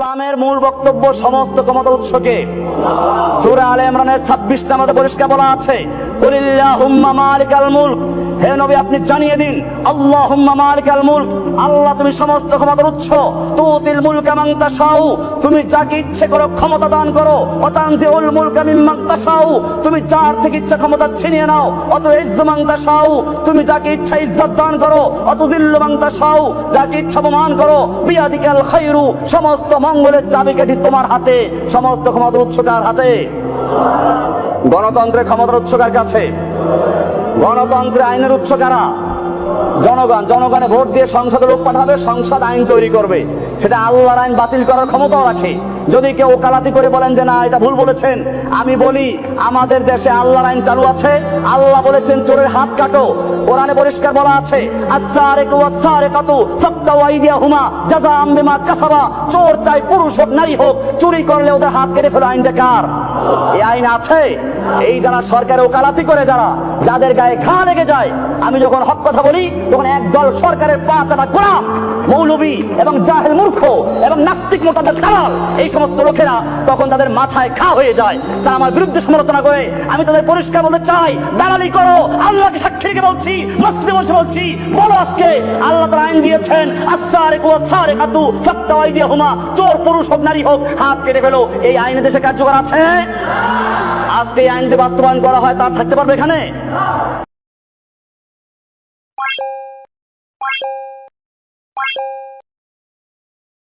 ইসলামের মূল বক্তব্য সমস্ত ক্ষমতা উৎসকে। সুরা আলে ইমরানের 26 নামাতে পরিষ্কার বলা আছে মালিকাল মুলক। হে নবী, আপনি জানিয়ে দিন, আল্লাহুম্মা মালিকাল মুলক, আল্লাহ তুমি সমস্ত ক্ষমতার উৎস, তুতিল মুলকা মান তাশাউ, তুমি যাকে ইচ্ছে করো ক্ষমতা দান করো অতানজিউল মুলকা মিম্মান তাশাউ, তুমি যার থেকে ইচ্ছা ক্ষমতা ছিনিয়ে নাও অত ইজ্জু মান তাশাউ, তুমি যাকে ইচ্ছা ইজ্জত দান করো অত দিল্লু মান তাশাউ, যাকে ইচ্ছা অপমান করো, বিয়াদিকাল খায়রু, সমস্ত মঙ্গলের চাবিকাঠি তোমার হাতে, সমস্ত ক্ষমতার উৎস কার হাতে? গণতন্ত্রের ক্ষমতার উৎস কার কাছে? গণতন্ত্রের আইনের উৎস কারা? জনগণ। জনগণে ভোট দিয়ে সংসদে লোক পাঠাবে, সংসদ আইন তৈরি করবে। সেটা আল্লাহর আইন বাতিল করার ক্ষমতাও রাখে। যদি কেউ ওকালাতি করে বলেন যে, না, এটা ভুল বলেছেন। আমি বলি, আমাদের দেশে আল্লাহর আইন চালু আছে। আল্লাহ বলেছেন, চোরের হাত কাটো। কোরআনে পরিষ্কার বলা আছে চোর চাই পুরুষ হোক, নারী হোক, চুরি করলে ওদের হাত কেটে ফেলো। আইনটা কার? এই আইন আছে? এই যারা সরকারে ওকালাতি করে যারা, যাদের গায়ে ঘা লেগে যায়, আমি যখন হক কথা বলি, তখন একদল সরকারের পাঁচটা গোলাম মৌলবী এবং জাহেল মূর্খ এবং নাস্তিক মোতাদের দালাল, এই সমস্ত লোকেরা তখন তাদের মাথায় ঘা হয়ে যায়। তারা আমার বিরুদ্ধে সমালোচনা করে, আমি তাদের পরিষ্কার বলতে চাই, দালালি করো, আল্লাহকে সাক্ষী রেখে বলছি মসজিদে বসে বলছি, বলো আজকে, আল্লাহ তারা আইন দিয়েছেন আসারে কো আসারে কাতু সত্তাওয়াই দিয়ে হুমা চোর, পুরুষ হোক, নারী হোক, হাত কেটে ফেলো, এই আইনে দেশে কার্যকর আছে? আজকে এই আইন যদি বাস্তবায়ন করা হয় তার থাকতে পারবে এখানে?